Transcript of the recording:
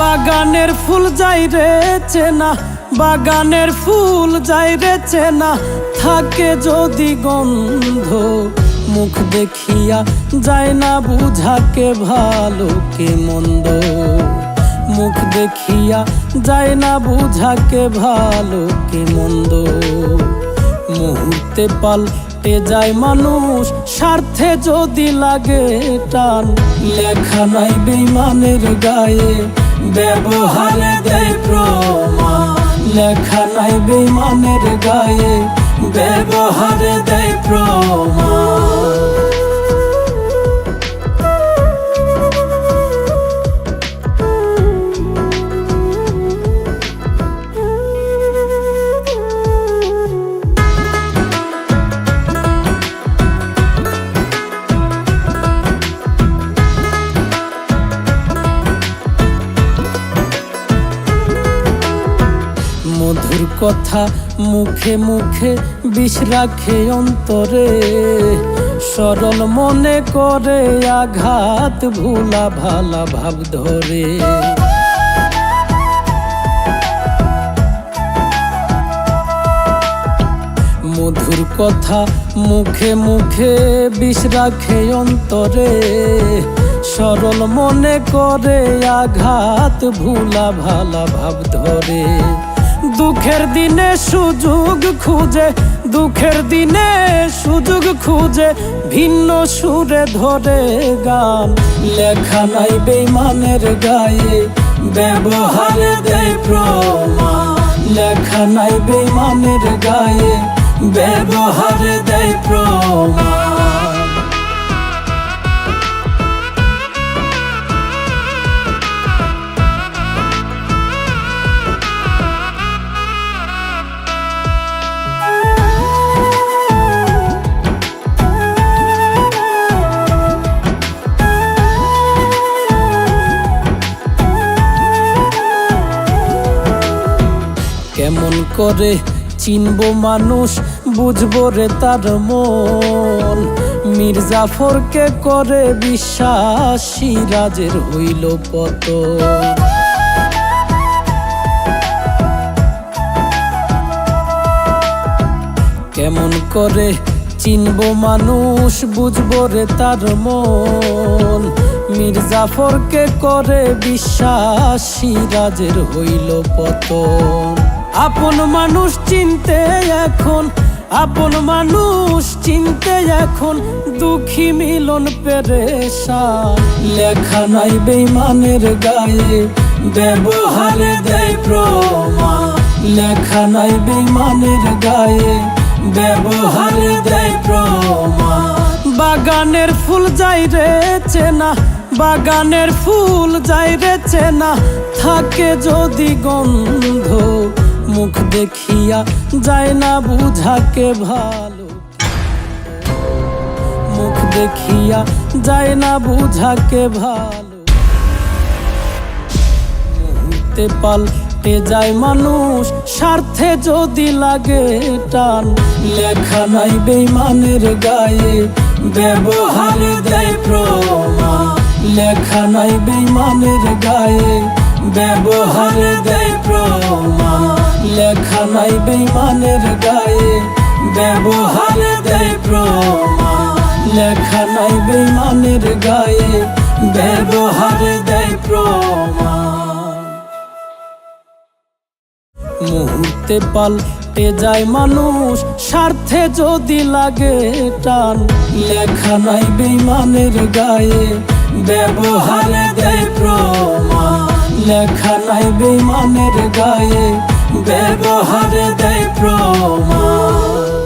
বাগানের ফুল যাই রে চেনা। বাগানের ফুল যাই রে না, থাকে যদি গন্ধ। মুখ দেখিয়া যায় না বুঝাকে ভালো, কে মন্দ। মুখ দেখিয়া যায় না বুঝাকে ভালো, কে মন্দ। মুহূর্তে পাল্টে যায় মানুষ, স্বার্থে যদি লাগে টান। লেখা নাই বেইমানের গায়ে, ব্যবহারে দেয় প্রমাণ লেখা নাই বেমানের গায়ে ব্যবহারে দেয় প্রমাণ কথা মুখে মুখে বিষ রাখে অন্তরে। সরল মনে করে আঘাত ভুলা ভালা ভাব ধরে। মধুর কথা মুখে মুখে বিষ রাখে অন্তরে। সরল মনে করে আঘাত ভুলা ভালা ভাব ধরে। দুঃখের দিনে সুযোগ খুঁজে, দুঃখের দিনে সুযোগ খুঁজে, ভিন্ন সুরে ধরে গান। লেখা নাই বেমানের গায়ে, ব্যবহারে দেয় প্রমাণ। লেখা নাই বেমানের গায়ে, ব্যবহারে কেমন করে চিনব মানুষ? বুঝব রে তার মন। মির্জাফরকে করে বিশ্বাস সিরাজের হইল পত কেমন করে চিনব মানুষ? বুঝব রে তার মন। মির্জাফরকে করে বিশ্বাস সিরাজের হইল পতন। আপন মানুষ চিনতে এখন, আপন মানুষ চিনতে এখন দুঃখী মিলন পেরেশা লেখা নাই বেইমানের গায়ে, ব্যবহারে দেয় প্রমা লেখা নাই বেইমানের গায়ে, ব্যবহারে দেয় প্রমা বাগানের ফুল যাই রে চেনা, বাগানের ফুল যাই রে চেনা, থাকে যদি গন্ধ। মুখ দেখিয়া যায় না বুঝাকে ভালো। মুখ দেখিয়া যায় না বুঝাকে ভালো। মুহূর্তে পাল্টে যায় মানুষ, স্বার্থে যদি লাগে টান। লেখা নাই বেইমানের গায়ে, ব্যবহারে দেয় প্রমাণ। লেখা নাই বেইমানের গায়ে, ব্যবহারে দেয় লেখা নাই বেইমানের গায়ে ব্যবহারে দেয় প্রমাণ। লেখা নাই বেইমানের গায়ে ব্যবহারে দেয় প্রমাণ। মুহূর্তে পাল্টে যায় মানুষ, স্বার্থে যদি লাগে টান। লেখা নাই বেইমানের গায়ে ব্যবহারে দেয় প্রমাণ। লেখা নাই বেইমানের গায়ে ব্যবহারে দেয় প্রমাণ।